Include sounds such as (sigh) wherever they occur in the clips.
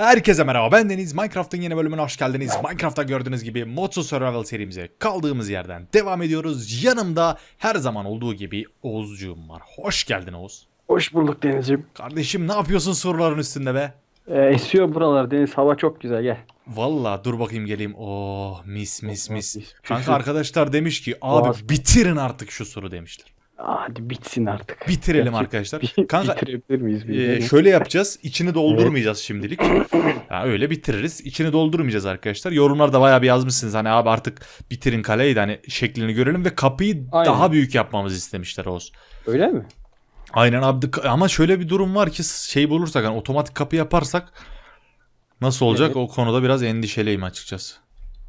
Herkese merhaba ben Deniz. Minecraft'ın yeni bölümüne hoş geldiniz. Minecraft'ta gördüğünüz gibi Moto Survival serimize kaldığımız yerden devam ediyoruz. Yanımda her zaman olduğu gibi Oğuzcuğum var. Hoş geldin Oğuz. Hoş bulduk Deniz'ciğim. Kardeşim ne yapıyorsun soruların üstünde be? Ee, esiyor buralar Deniz. Hava çok güzel gel. Valla dur bakayım geleyim. Oh mis mis mis. Kanka arkadaşlar demiş ki abi bitirin artık şu soru demişler. Hadi bitsin artık. Bitirelim Gerçek- arkadaşlar. Bir- Kanka Bitirebilir miyiz? Bilmiyorum. şöyle yapacağız. İçini doldurmayacağız şimdilik. Ha, öyle bitiririz. İçini doldurmayacağız arkadaşlar. Yorumlarda bayağı bir yazmışsınız. Hani abi artık bitirin kaleyi de hani şeklini görelim ve kapıyı Aynen. daha büyük yapmamızı istemişler Oğuz. Öyle mi? Aynen abi ama şöyle bir durum var ki şey bulursak hani otomatik kapı yaparsak nasıl olacak Evet. o konuda biraz endişeliyim açıkçası.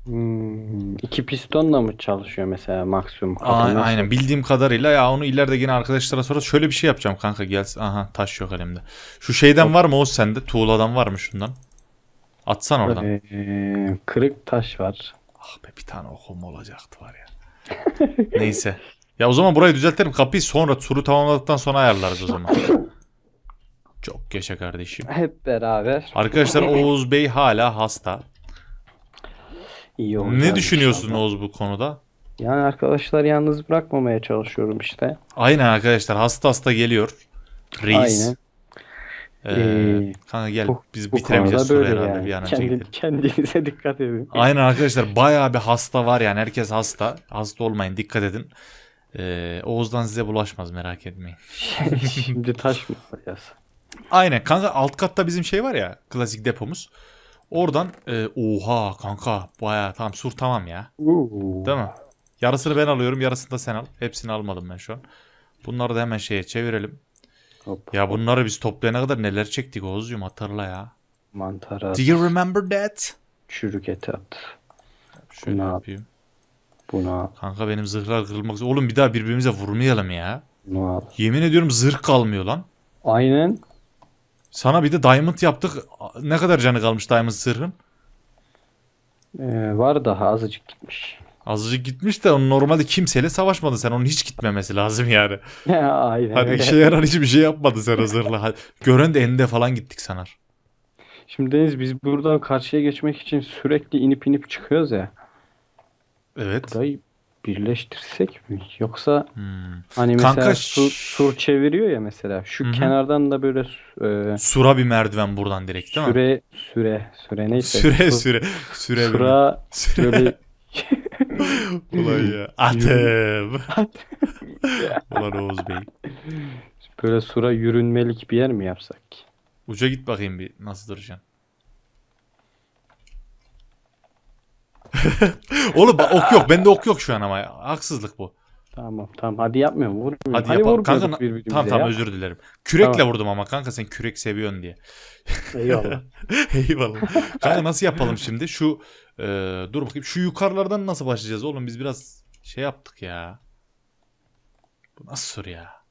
Hmm, iki pistonla mı çalışıyor mesela maksimum? A- kapı? Nasıl? aynen bildiğim kadarıyla ya onu ileride yine arkadaşlara sonra şöyle bir şey yapacağım kanka gelsin. Aha taş yok elimde. Şu şeyden var mı Oğuz sende? Tuğladan var mı şundan? Atsan oradan. Ee, kırık taş var. Ah be bir tane okum olacaktı var ya. (laughs) Neyse. Ya o zaman burayı düzeltelim. Kapıyı sonra turu tamamladıktan sonra ayarlarız o zaman. (laughs) Çok yaşa kardeşim. Hep beraber. Arkadaşlar Oğuz Bey hala hasta. İyi olacak Ne düşünüyorsun inşallah. Oğuz bu konuda? Yani arkadaşlar yalnız bırakmamaya çalışıyorum işte. Aynen arkadaşlar hasta hasta geliyor. Reis. Aynen. Ee, Ee, kanka gel bu- biz Bu bitiremeyeceğiz konuda soru böyle herhalde yani. bir an önce Kendi, gidelim. kendinize (laughs) dikkat edin. Aynen arkadaşlar bayağı bir hasta var yani herkes hasta. Hasta olmayın dikkat edin. Ee, Oğuz'dan size bulaşmaz merak etmeyin. (laughs) Şimdi taş mı alacağız? Aynen kanka alt katta bizim şey var ya klasik depomuz. Oradan e, oha kanka baya tamam sur tamam ya. Değil mi? Yarısını ben alıyorum yarısını da sen al. Hepsini almadım ben şu an. Bunları da hemen şeye çevirelim. Hop. Ya bunları biz toplayana kadar neler çektik Oğuzcuğum hatırla ya. Mantar at. Do you remember that? Çürük et at. Şöyle Bunu al. yapayım. Buna, Kanka benim zırhlar kırılmak üzere. Oğlum bir daha birbirimize vurmayalım ya. bunu al. Yemin ediyorum zırh kalmıyor lan. Aynen. Sana bir de diamond yaptık. Ne kadar canı kalmış diamond zırhın? Ee, var daha azıcık gitmiş. Azıcık gitmiş de onun normalde kimseyle savaşmadın sen. Onun hiç gitmemesi lazım yani. (laughs) Aynen Hani öyle. işe yarar hiçbir şey yapmadı sen o zırhla. Hadi- Gören de eninde falan gittik sanar. Şimdi Deniz biz buradan karşıya geçmek için sürekli inip inip çıkıyoruz ya. Evet. Burayı birleştirsek mi? Yoksa Hmm. hani mesela Kanka, sur, sur çeviriyor ya mesela. Şu Hı kenardan da böyle e, Sura bir merdiven buradan direkt değil mi? süre süre süre neyse. (laughs) Süre Su- süre. Süre Sıra Süre. (laughs) böyle Ulan ya. Atım. (laughs) Ulan Oğuz Bey. böyle sura yürünmelik bir yer mi yapsak? Uca git bakayım bir nasıl duracaksın. (laughs) Oğlum bak ok yok. Bende ok yok şu an ama. Haksızlık bu. Tamam tamam hadi yapmıyorum vurmuyorum. Hadi yapalım. Kanka vurmuyorduk birbirimize tamam tamam ya. özür dilerim. Kürekle Tamam. vurdum ama kanka sen kürek seviyorsun diye. Eyvallah. (laughs) Eyvallah. Kanka nasıl yapalım şimdi? Şu e, dur bakayım. Şu yukarılardan nasıl başlayacağız oğlum? Biz biraz şey yaptık ya. Bu nasıl soru ya? (laughs)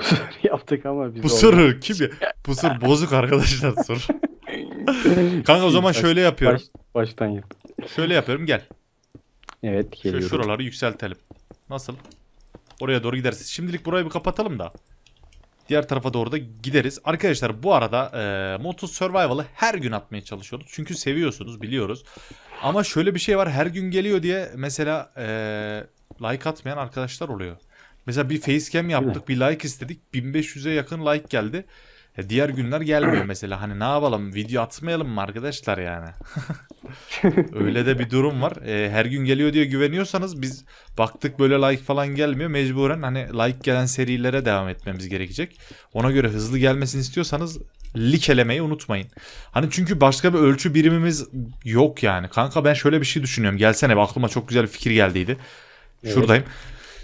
Bu soru yaptık ama biz Bu olmadı. soru kim ya? Bu soru bozuk arkadaşlar soru. (laughs) Kanka o zaman şöyle yapıyorum. baş- baştan yap. Şöyle yapıyorum gel. Evet geliyorum. şuraları yükseltelim. Nasıl? Oraya doğru gideriz. Şimdilik burayı bir kapatalım da. Diğer tarafa doğru da gideriz. Arkadaşlar bu arada e, Moto Survival'ı her gün atmaya çalışıyoruz. Çünkü seviyorsunuz biliyoruz. Ama şöyle bir şey var. Her gün geliyor diye mesela e, like atmayan arkadaşlar oluyor. Mesela bir facecam yaptık. Bir like istedik. 1500'e yakın like geldi. E, diğer günler gelmiyor mesela. Hani ne yapalım? Video atmayalım mı arkadaşlar yani? (laughs) Öyle de bir durum var. E, her gün geliyor diye güveniyorsanız biz baktık böyle like falan gelmiyor. Mecburen hani like gelen serilere devam etmemiz gerekecek. Ona göre hızlı gelmesini istiyorsanız likelemeyi unutmayın. Hani çünkü başka bir ölçü birimimiz yok yani. Kanka ben şöyle bir şey düşünüyorum. Gelsene bak, aklıma çok güzel bir fikir geldiydi. Şuradayım.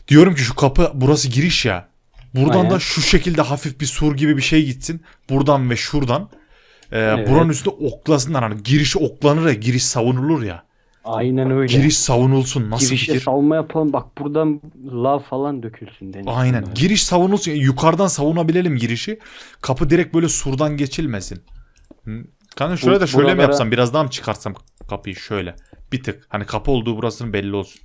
Diyorum ki şu kapı burası giriş ya. Buradan Aynen. da şu şekilde hafif bir sur gibi bir şey gitsin. Buradan ve şuradan. Ee, Evet. Buranın üstünde oklasınlar hani giriş oklanır ya giriş savunulur ya. Aynen öyle. Giriş savunulsun nasıl Girişe fikir? savunma yapalım. Bak buradan lav falan dökülsün Deniz. Aynen. Giriş savunulsun. Yani yukarıdan savunabilelim girişi. Kapı direkt böyle surdan geçilmesin. Kanka şöyle de şöyle mi buralara- yapsam? Biraz daha mı çıkarsam kapıyı şöyle? Bir tık. Hani kapı olduğu burasının belli olsun.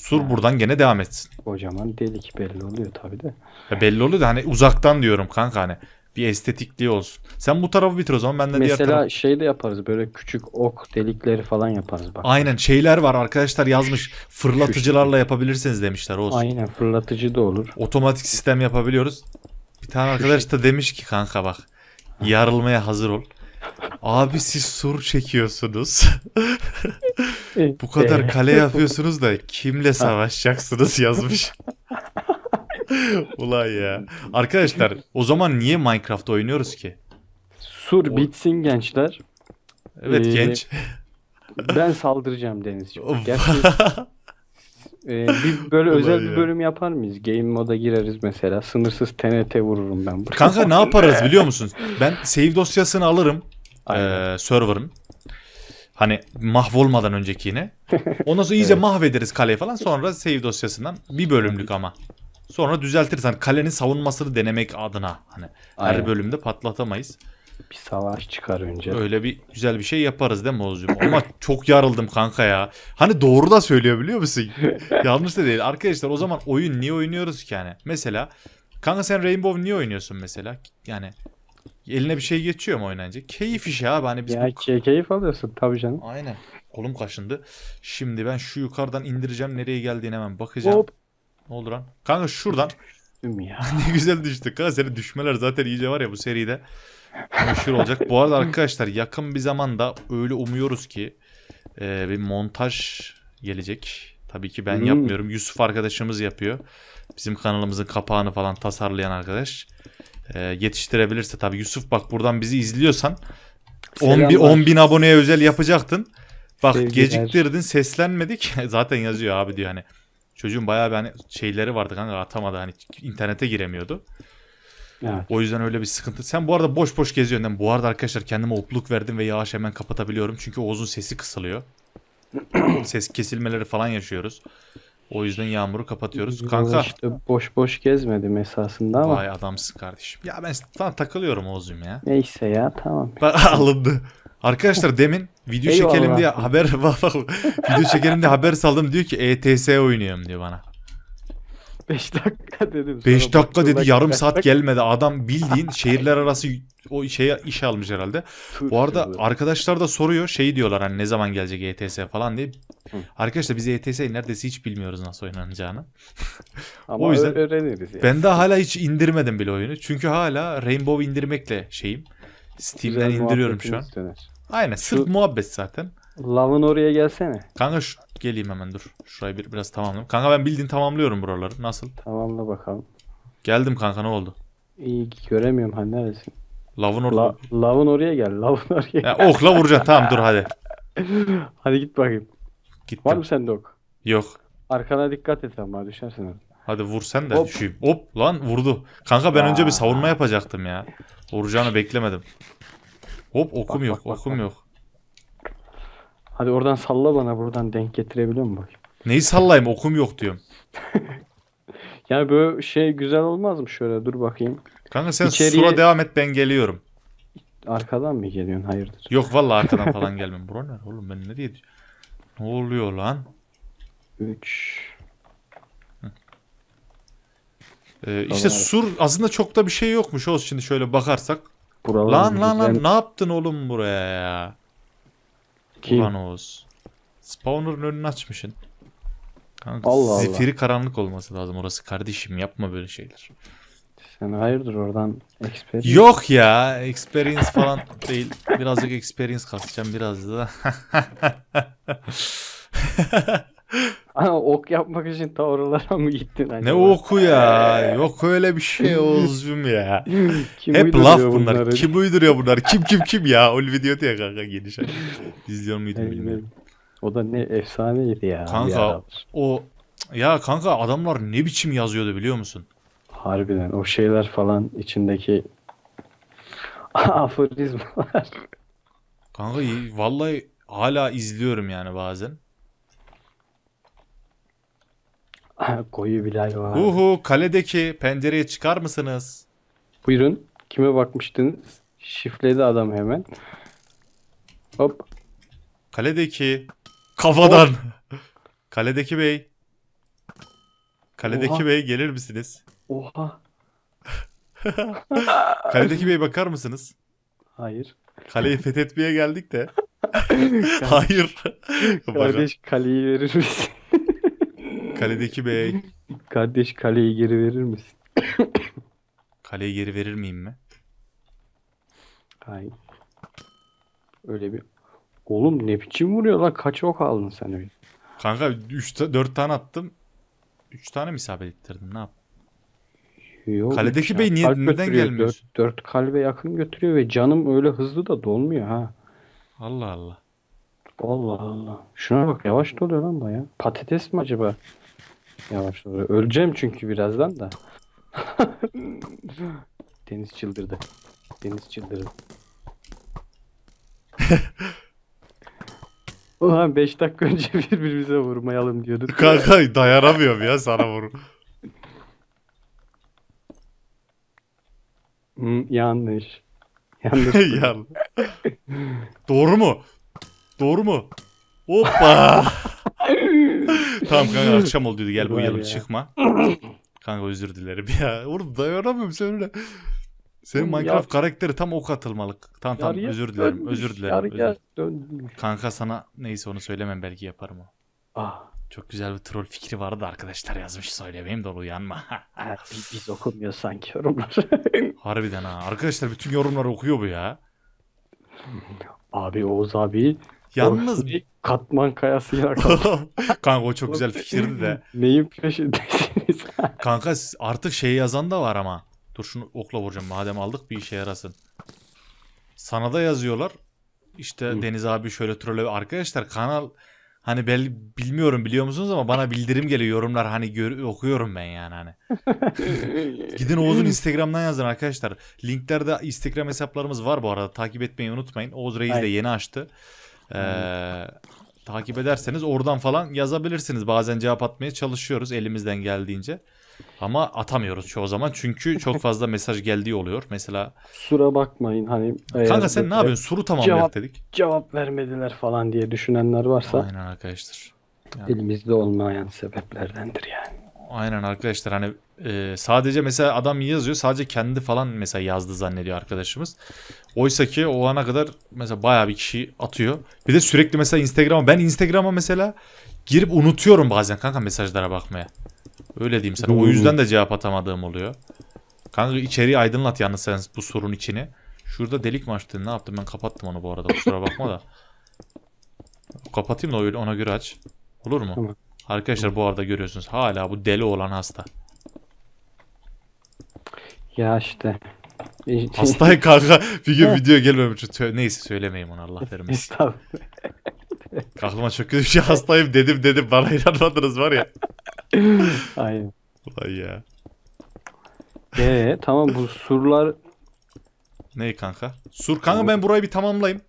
Sur buradan gene devam etsin. Kocaman delik belli oluyor tabi de. Ya belli oluyor da hani uzaktan diyorum kanka hani. Bir estetikliği olsun. Sen bu tarafı bitir o zaman ben de diğer Mesela tarafı. şey de yaparız böyle küçük ok delikleri falan yaparız bak. Aynen şeyler var arkadaşlar yazmış. Fırlatıcılarla yapabilirsiniz demişler olsun. Aynen fırlatıcı da olur. Otomatik sistem yapabiliyoruz. Bir tane arkadaş da demiş ki kanka bak yarılmaya hazır ol. (laughs) Abi siz sur çekiyorsunuz. (laughs) Bu kadar Ee, kale yapıyorsunuz da kimle savaşacaksınız (laughs) yazmış. Ulan ya. Arkadaşlar o zaman niye Minecraft oynuyoruz ki? Sur bitsin gençler. Evet Ee, genç. Ben saldıracağım Denizciğim. Gerçi e, bir böyle Ulan özel ya. bir bölüm yapar mıyız? Game moda gireriz mesela. Sınırsız TNT vururum ben buraya. Kanka ne (laughs) yaparız biliyor musun? Ben save dosyasını alırım. Aynen. Ee, server'ın. Hani mahvolmadan öncekini. Ondan sonra iyice Evet. mahvederiz kaleyi falan. Sonra save dosyasından bir bölümlük ama. Sonra düzeltiriz. Hani kalenin savunmasını denemek adına. Hani her Aynen. bölümde patlatamayız. Bir savaş çıkar önce. Öyle bir güzel bir şey yaparız değil mi Oğuzcuğum? Ama çok yarıldım kanka ya. Hani doğru da söylüyor biliyor musun? (laughs) Yanlış da değil. Arkadaşlar o zaman oyun niye oynuyoruz ki yani? Mesela kanka sen Rainbow niye oynuyorsun mesela? Yani eline bir şey geçiyor mu oynanınca? Keyif işi abi hani biz Ya bu... key- keyif alıyorsun tabii canım. Aynen. Kolum kaşındı. Şimdi ben şu yukarıdan indireceğim. Nereye geldiğine hemen bakacağım. Hop. Ne oldu lan? Kanka şuradan. Düştüm ya. (laughs) ne güzel düştük. Kanka senin düşmeler zaten iyice var ya bu seride. Meşhur olacak. Bu arada arkadaşlar yakın bir zamanda öyle umuyoruz ki e, bir montaj gelecek. Tabii ki ben Hmm. yapmıyorum. Yusuf arkadaşımız yapıyor. Bizim kanalımızın kapağını falan tasarlayan arkadaş. E, yetiştirebilirse tabii. Yusuf bak buradan bizi izliyorsan 10 bin, Selamlar. 10 bin aboneye özel yapacaktın. Bak Sevgiler. geciktirdin seslenmedik. (laughs) Zaten yazıyor abi diyor hani. Çocuğun bayağı bir hani şeyleri vardı kanka atamadı hani internete giremiyordu. Evet. O yüzden öyle bir sıkıntı. Sen bu arada boş boş geziyorsun. mi? Bu arada arkadaşlar kendime opluk verdim ve yavaş hemen kapatabiliyorum. Çünkü Oğuz'un sesi kısılıyor. (clears throat) Ses kesilmeleri falan yaşıyoruz. O yüzden yağmuru kapatıyoruz. Kanka İşte boş boş gezmedim esasında ama. vay adamsın kardeşim. Ya ben sana takılıyorum Oğuz'um ya. Neyse ya tamam. (laughs) Alındı. Arkadaşlar demin video Eyvallah. çekelim diye haber (laughs) video çekelim diye haber saldım diyor ki ETS oynuyorum diyor bana. 5 dakika dedim. 5 Sonra dakika dedi yarım saat gelmedi. Adam bildiğin (laughs) şehirler arası o şeye iş almış herhalde. Tur Bu arada arkadaşlar da soruyor şey diyorlar hani ne zaman gelecek ETS falan diye. Hı. Arkadaşlar biz ETS'yi neredeyse hiç bilmiyoruz nasıl oynanacağını. Ama o yüzden öğreniriz ya. Ben de hala hiç indirmedim bile oyunu. Çünkü hala Rainbow indirmekle şeyim. Steam'den Güzel indiriyorum şu an. döner. Aynen sırf Şu- muhabbet zaten. Lavın oraya gelsene. Kanka şu, geleyim hemen dur. Şurayı bir, biraz tamamlayayım. Kanka ben bildiğin tamamlıyorum buraları. Nasıl? Tamamla bakalım. Geldim kanka ne oldu? İyi göremiyorum hani neredesin? Lavın orada. La, lavın oraya gel. Lavın oraya Ya, okla vuracaksın. Tamam dur hadi. (laughs) Hadi git bakayım. Gittim. Var mı sende ok? Yok. Arkana dikkat et ama düşersin. hadi. Vur sen de Hop. düşeyim. Hop lan vurdu. Kanka ben önce bir Aa. savunma yapacaktım ya. Vuracağını beklemedim. Hop okum Bak, yok bak, okum bak. yok. Hadi oradan salla bana buradan denk getirebiliyor musun bakayım? Neyi sallayayım okum yok diyorum. (laughs) Yani böyle şey güzel olmaz mı şöyle dur bakayım. Kanka sen İçeriye- sura devam et ben geliyorum. Arkadan mı geliyorsun? Hayırdır? Yok vallahi arkadan (laughs) falan gelmem. Bura ne oğlum ben nereye Ne oluyor lan? 3 Ee, işte Tamam. sur aslında çok da bir şey yokmuş olsun şimdi şöyle bakarsak. Buralar Lan lan lan ne yaptın oğlum buraya ya? Kim? Ulan Oğuz. Spawner'ın önünü açmışsın. Kanka, Allah Allah. zifiri karanlık olması lazım orası kardeşim yapma böyle şeyler. Sen hayırdır oradan expert. Yok ya experience falan (laughs) değil. Birazcık experience kasacağım biraz da. (laughs) Ana ok yapmak için ta oralara mı gittin acaba? ne oku ya? Yok öyle bir şey Oğuz'cum ya. (laughs) Kim Hep uyduruyor laf bunlar. bunları? Kim uyduruyor bunlar? Kim kim kim ya? O video diye kanka geniş. İzliyor muydun bilmiyorum. O da ne efsaneydi ya. bir Kanka aralar. o ya kanka adamlar ne biçim yazıyordu biliyor musun? Harbiden o şeyler falan içindeki (laughs) aforizmalar. Kanka iyi- vallahi hala izliyorum yani bazen. (laughs) Koyu Bilal var. Uhu kaledeki pencereye çıkar mısınız? Buyurun. Kime bakmıştınız? Şifreli adam hemen. Hop. Kaledeki kafadan. (laughs) Kaledeki bey. Kaledeki Oha. bey gelir misiniz? Oha. (laughs) Kaledeki bey bakar mısınız? Hayır. Kaleyi fethetmeye geldik de. Hayır. Kardeş kaleyi verir misin? Kaledeki bey. (laughs) Kardeş kaleyi geri verir misin? Kaleyi geri verir miyim mi? Hayır. Öyle bir... Oğlum ne biçim vuruyor lan? Kaç ok aldın sen öyle? Kanka 3 4 tane attım. 3 tane mi isabet ettirdim? Ne yap? Yok, Kaledeki bey niye- Kalp neden götürüyor. gelmiyorsun? Dört, dört kalbe yakın götürüyor ve canım öyle hızlı da dolmuyor ha. Allah Allah. Allah Allah. Şuna bak yavaş doluyor lan baya. Patates mi acaba? Yavaş doluyor. Öleceğim çünkü birazdan da. (laughs) Deniz çıldırdı. Deniz çıldırdı. (laughs) Ulan 5 dakika önce (laughs) birbirimize vurmayalım diyorduk. Kanka dayanamıyorum ya sana vur. Hmm, yanlış. Yanlış. ya. Doğru mu? Doğru mu? Hoppa. (laughs) tamam kanka akşam oldu gel Var uyuyalım ya. çıkma. Kanka özür dilerim (laughs) ya. Oğlum dayanamıyorum sen öyle. Senin Oğlum Minecraft ya- karakteri tam ok atılmalı. Tamam tamam Yarıya özür dilerim. dönmüş, Özür dilerim. Yarıya özür- dönmüş. Kanka sana neyse onu söylemem belki yaparım o. Ah, Çok güzel bir troll fikri vardı arkadaşlar yazmış söylemeyeyim de uyanma. ha, biz, biz okumuyoruz sanki yorumlar. (laughs) Harbiden ha. Arkadaşlar bütün yorumları okuyor bu ya. abi Oğuz abi Yalnız bir katman kayasıyla (laughs) kaldı. Kanka o çok güzel fikirdi de. Neyin peşindesiniz? (laughs) Kanka artık şey yazan da var ama. Dur şunu okla vuracağım madem aldık bir işe yarasın. Sana da yazıyorlar. İşte Hı. Deniz abi şöyle trolle. Arkadaşlar kanal hani bel bilmiyorum biliyor musunuz ama bana bildirim geliyor yorumlar hani gör- okuyorum ben yani hani. (laughs) Gidin Oğuz'un Instagram'dan yazın arkadaşlar. Linklerde Instagram hesaplarımız var bu arada. Takip etmeyi unutmayın. Oğuz Reis de Aynen. yeni açtı. Ee, takip ederseniz oradan falan yazabilirsiniz. Bazen cevap atmaya çalışıyoruz elimizden geldiğince. Ama atamıyoruz çoğu zaman çünkü çok (laughs) fazla mesaj geldiği oluyor. Mesela Kusura bakmayın hani eğer kanka sen ne yapıyorsun? Soru tamamlayak Cevap- dedik. Cevap vermediler falan diye düşünenler varsa Aynen arkadaşlar. elimizde olmayan sebeplerdendir yani. Aynen arkadaşlar hani e, sadece mesela adam yazıyor sadece kendi falan mesela yazdı zannediyor arkadaşımız. Oysa ki o ana kadar mesela bayağı bir kişi atıyor. Bir de sürekli mesela Instagram'a ben Instagram'a mesela girip unutuyorum bazen kanka mesajlara bakmaya. Öyle diyeyim sana. O yüzden de cevap atamadığım oluyor. Kanka içeriği aydınlat yalnız sen bu sorun içini. Şurada delik mi açtın? Ne yaptım ben kapattım onu bu arada kusura bakma da. Kapatayım da öyle ona göre aç. Olur mu? Tamam. Arkadaşlar bu arada görüyorsunuz hala bu deli olan hasta. Ya işte. (laughs) Hastayım kanka. Bir gün video gelmemiş. Tö- Neyse söylemeyeyim onu Allah vermesin. Estağfurullah. Aklıma çok kötü bir şey hastayım dedim dedim bana inanmadınız var ya. Aynen. Vay ya. Ee, tamam bu surlar Ney kanka? Sur kanka ben burayı bir tamamlayayım.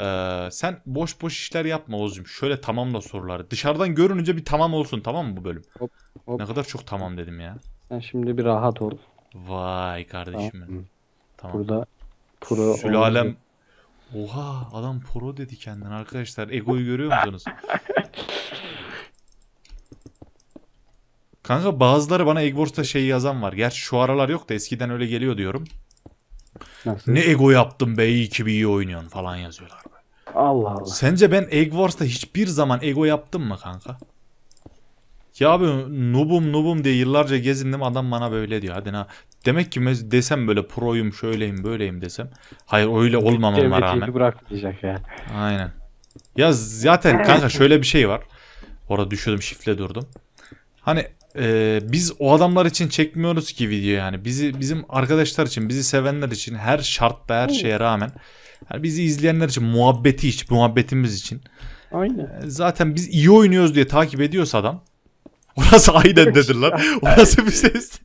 Ee, sen boş boş işler yapma Oğuz'cum. Şöyle tamamla soruları. Dışarıdan görününce bir tamam olsun tamam mı bu bölüm? Hop, hop. Ne kadar çok tamam dedim ya. sen şimdi bir rahat ol. Vay kardeşim. Tamam. Tamam. Burada pro Sülalem. Oha adam pro dedi kendine arkadaşlar. Egoyu görüyor musunuz? (laughs) Kanka bazıları bana Eggwars'ta şey yazan var. Gerçi şu aralar yok da eskiden öyle geliyor diyorum. Nasıl? Ne ego yaptın be iyi ki bir iyi oynuyorsun falan yazıyorlar. Allah Allah. Sence ben Egg Wars'ta hiçbir zaman ego yaptım mı kanka? Ya abi noobum noobum diye yıllarca gezindim adam bana böyle diyor. Hadi na. Demek ki desem böyle proyum şöyleyim böyleyim desem. Hayır öyle olmamama rağmen. bırakmayacak ya. Aynen. Ya zaten kanka şöyle bir şey var. Orada düşürdüm şifle durdum. Hani e, biz o adamlar için çekmiyoruz ki video yani. Bizi bizim arkadaşlar için, bizi sevenler için her şartta her şeye rağmen yani bizi izleyenler için muhabbeti için, muhabbetimiz için Aynen. e, zaten biz iyi oynuyoruz diye takip ediyorsa adam (laughs) Orası aynen dedir lan. Orası bir ses.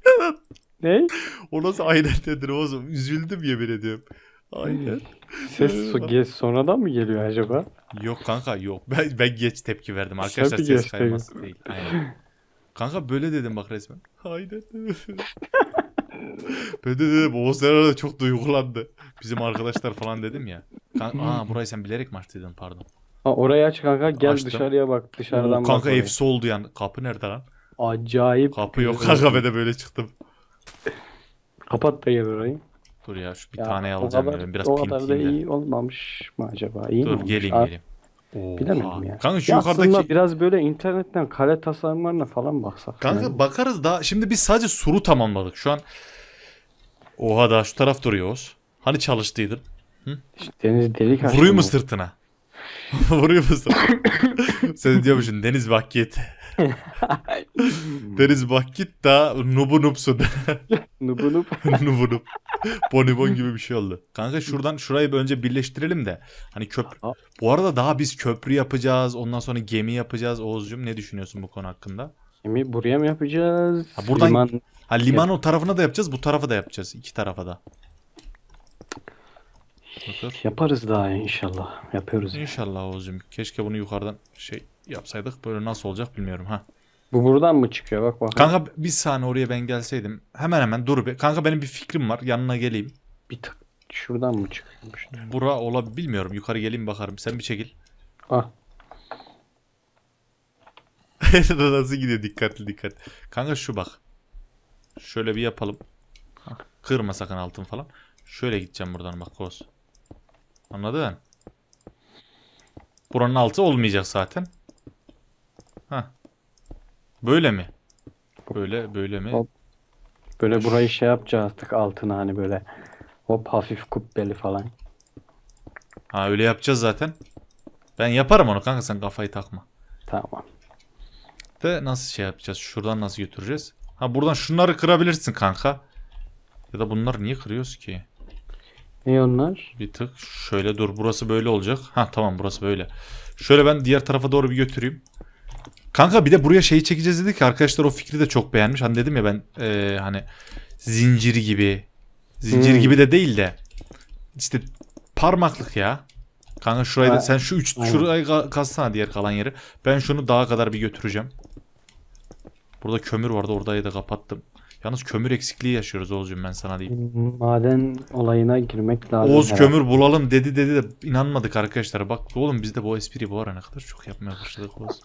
Ne? (laughs) Orası aynen dedir oğlum. Üzüldüm yemin ediyorum. Aynen. Ses so- ge- sonradan mı geliyor acaba? Yok kanka yok. Ben, ben geç tepki verdim. Arkadaşlar ses kayması değil. Aynen. Kanka böyle dedim bak resmen. Aynen. ben de dedim o sırada çok duygulandı. Bizim arkadaşlar falan dedim ya. Kan (laughs) Aa burayı sen bilerek mi açtıydın pardon. Ha, orayı aç kanka gel Açtım. dışarıya bak dışarıdan Oo, bak kanka oraya. efsi oldu yani. Kapı nerede lan? Acayip. Kapı yok kanka ben de böyle çıktım. Kapat da gel orayı. Dur ya şu bir Ya, tane o alacağım kadar, ya ben biraz o kadar da iyi olmamış mı acaba? İyi mi Dur olmuş? geleyim Aa, geleyim. Bilemedim Oha. ya. Kanka şu Ya yukarıdaki aslında biraz böyle internetten kale tasarımlarına falan baksak. Kanka yani. bakarız da şimdi biz sadece suru tamamladık. Şu an Oha da şu taraf duruyor Oğuz. Hani çalıştıydın? İşte deniz delik Vuruyor mu sırtına? (laughs) Vuruyor mu sırtına? Sen diyormuşsun Deniz bak git. (laughs) Deniz bak git da nubu nupsun. (laughs) Nubu nub. nubu nup. Bonibon gibi bir şey oldu. Kanka şuradan şurayı bir önce birleştirelim de. Hani köprü. Bu arada daha biz köprü yapacağız. Ondan sonra gemi yapacağız. Oğuzcum ne düşünüyorsun bu konu hakkında? Şimdi buraya mı yapacağız? Ha, buradan- Liman Ha liman o tarafına da yapacağız. Bu tarafa da yapacağız. İki tarafa da. Bakın. yaparız daha inşallah. Yapıyoruz. İnşallah Oğuzcum. Keşke bunu yukarıdan şey yapsaydık. Böyle nasıl olacak bilmiyorum ha. Bu buradan mı çıkıyor? Bak bak. Kanka bir saniye oraya ben gelseydim. Hemen hemen dur bir. Kanka benim bir fikrim var. Yanına geleyim. Bir tık şuradan mı çıkıyormuş? Bura olabilir bilmiyorum. Yukarı geleyim bakarım. Sen bir çekil. Ah. (laughs) Nasıl gidiyor dikkatli dikkat. Kanka şu bak. Şöyle bir yapalım. Kırma sakın altın falan. Şöyle gideceğim buradan bak koz. Anladın? Buranın altı olmayacak zaten. Hah. Böyle mi? Böyle böyle mi? Hop. Böyle burayı şey yapacağız artık altına hani böyle hop hafif kubbeli falan. Ha öyle yapacağız zaten. Ben yaparım onu kanka sen kafayı takma. Tamam. De nasıl şey yapacağız? Şuradan nasıl götüreceğiz? Ha buradan şunları kırabilirsin kanka. Ya da bunları niye kırıyoruz ki? Ne onlar? Bir tık şöyle dur burası böyle olacak. Ha tamam burası böyle. Şöyle ben diğer tarafa doğru bir götüreyim. Kanka bir de buraya şeyi çekeceğiz dedik ki arkadaşlar o fikri de çok beğenmiş. Hani dedim ya ben eee, hani zincir gibi zincir Hmm. gibi de değil de işte parmaklık ya. Kanka şurayı da sen şu üç aynen. şurayı ka- kazsana diğer kalan yeri. Ben şunu dağa kadar bir götüreceğim. Burada kömür vardı orayı da kapattım. Yalnız kömür eksikliği yaşıyoruz Oğuzcuğum ben sana diyeyim. Maden olayına girmek lazım. Oğuz herhalde. kömür bulalım dedi dedi de inanmadık arkadaşlar. Bak oğlum biz de bu espriyi bu ara ne kadar çok yapmaya başladık Oğuz.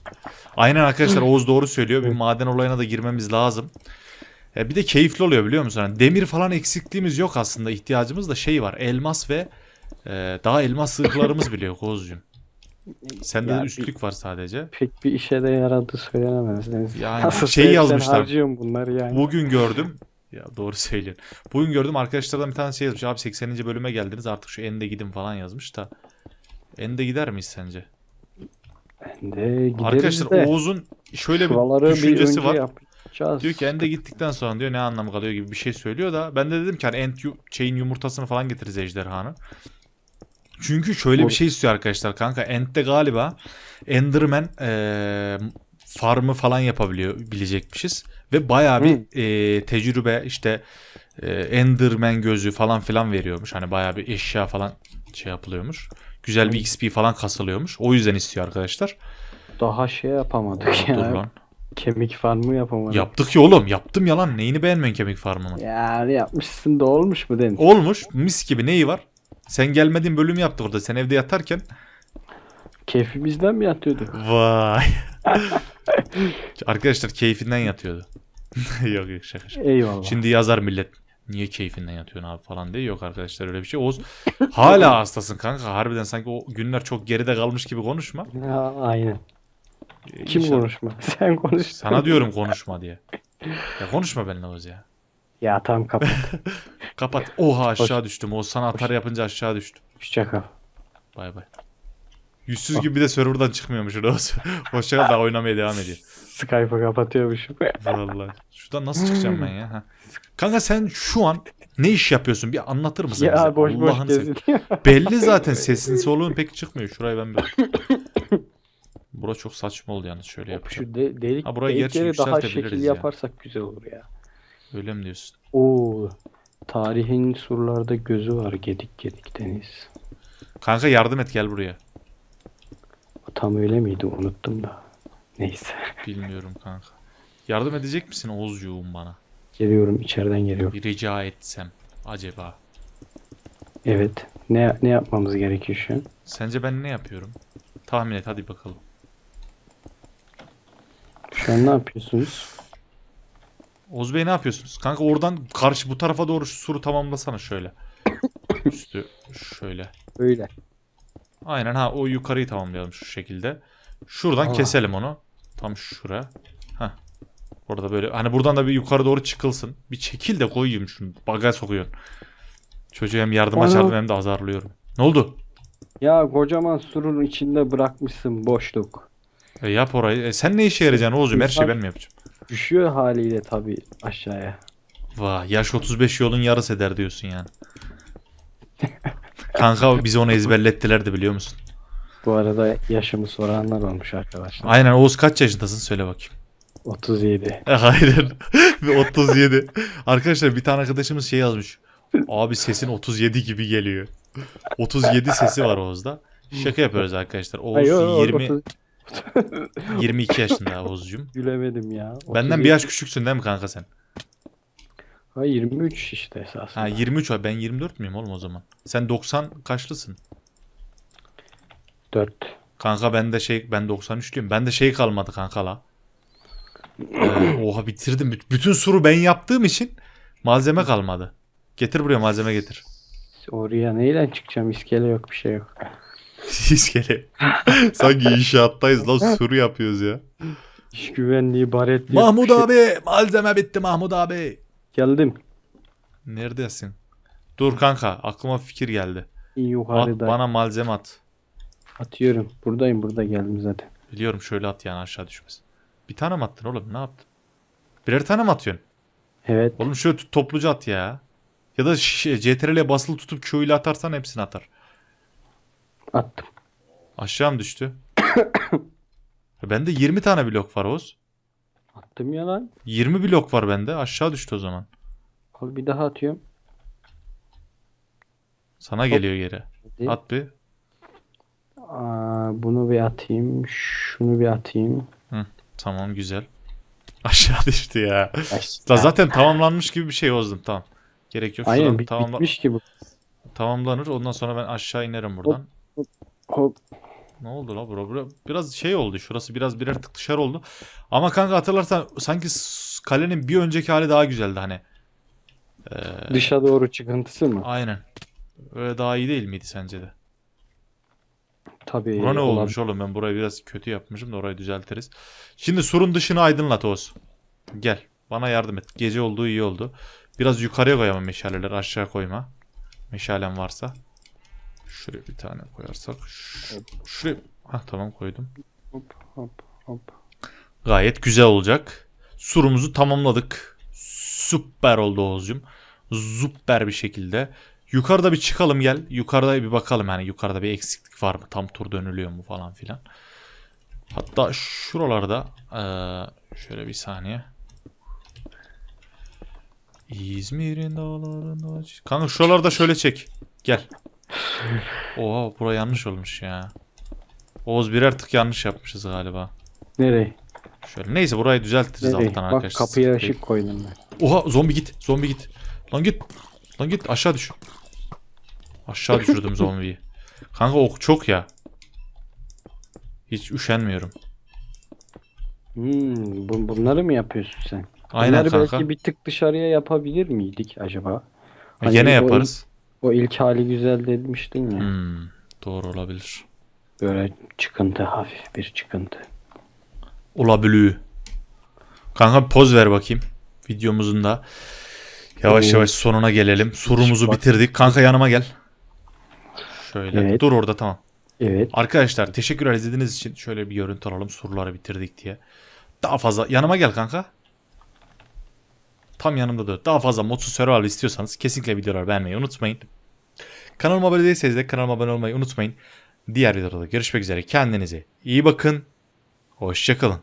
Aynen arkadaşlar Oğuz doğru söylüyor. Bir maden olayına da girmemiz lazım. E, bir de keyifli oluyor biliyor musun? Hani demir falan eksikliğimiz yok aslında. ihtiyacımız da şey var. Elmas ve e, daha elmas sığırlarımız bile yok Oğuzcuğum. Sende Ya de bir- üstlük var sadece. Pek bir işe de yaradığı söylenemez. Deniz. Yani (laughs) Nasıl şey sevsen yazmışlar. bunları yani. Bugün gördüm. Ya doğru söylüyorsun. Bugün gördüm arkadaşlardan bir tane şey yazmış. Abi 80. bölüme geldiniz artık şu ende gidin falan yazmış da. Ende gider miyiz sence? Ben de gideriz Arkadaşlar de Oğuz'un şöyle bir şuraları bir düşüncesi önce var. yapacağız. Diyor ki ende gittikten sonra diyor ne anlamı kalıyor gibi bir şey söylüyor da ben de dedim ki hani end yu- şeyin yumurtasını falan getiririz ejderhanın. Çünkü şöyle bir şey istiyor arkadaşlar kanka End'de galiba Enderman eee farmı falan yapabiliyor bilecekmişiz. Ve bayağı bir Hı. eee, tecrübe işte eee, Enderman gözü falan filan veriyormuş. Hani bayağı bir eşya falan şey yapılıyormuş. Güzel bir Hı. XP falan kasılıyormuş. O yüzden istiyor arkadaşlar. Daha şey yapamadık Dur ya. lan. Kemik farmı yapamadık. Yaptık ya oğlum. Yaptım yalan. Neyini beğenmiyorsun kemik farmını? Yani yapmışsın da olmuş mu Deniz? Olmuş. Mis gibi neyi var? Sen gelmediğin bölüm yaptık orada. Sen evde yatarken. Keyfimizden mi yatıyorduk? Vay. (laughs) Arkadaşlar keyfinden yatıyordu. (laughs) yok yok şaka şaka. Eyvallah. Şimdi yazar millet. Niye keyfinden yatıyorsun abi falan diye. Yok arkadaşlar öyle bir şey. Oğuz hala (laughs) hastasın kanka. Harbiden sanki o günler çok geride kalmış gibi konuşma. Ya, aynen. Kim İnşallah- konuşma? Sen konuş. Sana diyorum konuşma diye. Ya konuşma benimle Oğuz ya. Ya tamam kapat. (laughs) Kapat. Oha aşağı düştüm. Oğuz sana atar yapınca aşağı düştüm. Hoşça kal. Bay bay. Yüzsüz gibi bir de serverdan çıkmıyormuş Oğuz. (laughs) Hoşçakal daha oynamaya devam ediyor. Skype'ı kapatıyormuşum. (laughs) Vallahi. Şuradan nasıl çıkacağım ben ya? Ha. Kanka sen şu an ne iş yapıyorsun? Bir anlatır mısın bize? ya boş boş Allah'ını seveyim. geziniyor. Belli zaten sesin soluğun pek çıkmıyor. Şurayı ben bir... Bura çok saçma oldu yalnız şöyle yapacağım. Şu de, delik, Ha, burayı gerçi delikleri daha yükseltebiliriz şekil ya. yaparsak güzel olur ya. Öyle mi diyorsun? Oo. Tarihin surlarda gözü var gedik gedik deniz. Kanka yardım et gel buraya. Tam öyle miydi unuttum da. Neyse. (laughs) Bilmiyorum kanka. Yardım edecek misin Oğuzcuğum bana? Geliyorum içeriden geliyorum. Rica etsem acaba. Evet. Ne ne yapmamız gerekiyor şu an? Sence ben ne yapıyorum? Tahmin et hadi bakalım. Şu an ne yapıyorsunuz? Oğuz Bey ne yapıyorsunuz? Kanka oradan karşı bu tarafa doğru şu suru tamamlasana şöyle. (coughs) Üstü şöyle. Öyle. Aynen ha o yukarıyı tamamlayalım şu şekilde. Şuradan Aa. keselim onu. Tam şura. Heh. Orada böyle hani buradan da bir yukarı doğru çıkılsın. Bir çekil de koyayım şunu. Baga sokuyorsun. Çocuğa hem yardıma Ana. çağırdım hem de azarlıyorum. Ne oldu? Ya kocaman surun içinde bırakmışsın boşluk. E yap orayı. E sen ne işe yarayacaksın Oğuz'um? Her şeyi ben mi yapacağım? Düşüyor haliyle tabii aşağıya. Vay yaş 35 yolun yarısı eder diyorsun yani. (laughs) Kanka bizi onu ezberlettiler de biliyor musun? Bu arada yaşımı soranlar olmuş arkadaşlar. Aynen Oğuz kaç yaşındasın söyle bakayım. 37. E, (laughs) Aynen. Ve 37. Arkadaşlar bir tane arkadaşımız şey yazmış. Abi sesin 37 gibi geliyor. 37 sesi var Oğuz'da. Şaka yapıyoruz arkadaşlar. Oğuz o- 20 otuz- 22 yaşında Oğuz'cum. Gülemedim ya. Benden 37. bir yaş küçüksün değil mi kanka sen? Ha 23 işte esasında. Ha 23 var. Ben 24 müyüm oğlum o zaman? Sen 90 kaçlısın? 4. Kanka ben de şey ben 93'lüyüm. Ben de şey kalmadı kanka la. Ee, oha bitirdim. Büt- Bütün suru ben yaptığım için malzeme kalmadı. Getir buraya malzeme getir. Oraya neyle çıkacağım? İskele yok bir şey yok. (laughs) İskele. Sanki inşaattayız lan suru yapıyoruz ya. İş güvenliği baretli. Mahmut şey- abi malzeme bitti Mahmut abi. Geldim. Neredesin? Dur kanka aklıma fikir geldi. At, Yukarıda. bana malzeme at. Atıyorum. Buradayım burada geldim zaten. Biliyorum şöyle at yani aşağı düşmez. Bir tane mi attın oğlum ne yaptın? Birer tane mi atıyorsun? Evet. Oğlum şöyle tut- topluca at ya. Ya da CTRL'e basılı tutup Q ile atarsan hepsini atar. Attım. Aşağı mı düştü? (coughs) bende 20 tane blok var Oğuz. Attım ya lan. 20 blok var bende. Aşağı düştü o zaman. Al bir daha atıyorum. Sana geliyor geri. Hadi. At bir. Aa, bunu bir atayım. Şunu bir atayım. Tamam güzel. (laughs) Aşağı düştü ya. La zaten tamamlanmış gibi bir şey Oğuz'um tamam. Gerek yok. Aynen Şuradan bit- tamamla- bitmiş gibi. tamamlanır. Ondan sonra ben aşağı inerim buradan. Hop. Ne oldu la bro? Biraz şey oldu. Şurası biraz birer tık dışarı oldu. Ama kanka hatırlarsan sanki kalenin bir önceki hali daha güzeldi hani. Ee, Dışa doğru çıkıntısı mı? aynen. Öyle daha iyi değil miydi sence de? Tabii. Bura ne olabilir. olmuş oğlum ben burayı biraz kötü yapmışım da orayı düzeltiriz. Şimdi surun dışını aydınlat Oğuz. Gel bana yardım et. Gece olduğu iyi oldu. Biraz yukarıya koyama meşaleleri aşağı koyma. Meşalem varsa. Şuraya bir tane koyarsak. Ş- Şuraya. Hah tamam koydum. Hop hop hop. Gayet güzel olacak. Surumuzu tamamladık. Süper oldu Oğuzcum. Süper bir şekilde. Yukarıda bir çıkalım gel. Yukarıda bir bakalım yani yukarıda bir eksiklik var mı? Tam tur dönülüyor mu falan filan. Hatta şuralarda şöyle bir saniye. İzmir'in dağlarında Kanka şuralarda şöyle çek. Gel. Oha bura yanlış olmuş ya. Oğuz birer tık yanlış yapmışız galiba. Nereye? Şöyle neyse burayı düzeltiriz Nereye? alttan Bak arkadaşlar. kapıya Sıkıntı ışık koydum ben. Oha zombi git. Zombi git. Lan git. Lan git aşağı düş. Aşağı düşürdüm (laughs) zombiyi. Kanka ok çok ya. Hiç üşenmiyorum. Hmm, bu- bunları mı yapıyorsun sen? Aynen Bunları kanka. belki bir tık dışarıya yapabilir miydik acaba? Hani Gene yaparız. O ilk hali güzel demiştin ya. Hmm, doğru olabilir. Böyle çıkıntı hafif bir çıkıntı. Olabiliyor. Kanka bir poz ver bakayım. Videomuzun da yavaş yavaş sonuna gelelim. Surumuzu Bak. bitirdik. Kanka yanıma gel. Şöyle. Evet. Dur orada tamam. Evet. Arkadaşlar teşekkürler izlediğiniz için. Şöyle bir görüntü alalım. Surları bitirdik diye. Daha fazla yanıma gel kanka. Tam yanımda dur. Daha fazla Modsuz Survival istiyorsanız kesinlikle videoları beğenmeyi unutmayın. Kanalıma abone değilseniz de kanalıma abone olmayı unutmayın. Diğer videoda görüşmek üzere. Kendinize iyi bakın. Hoşçakalın.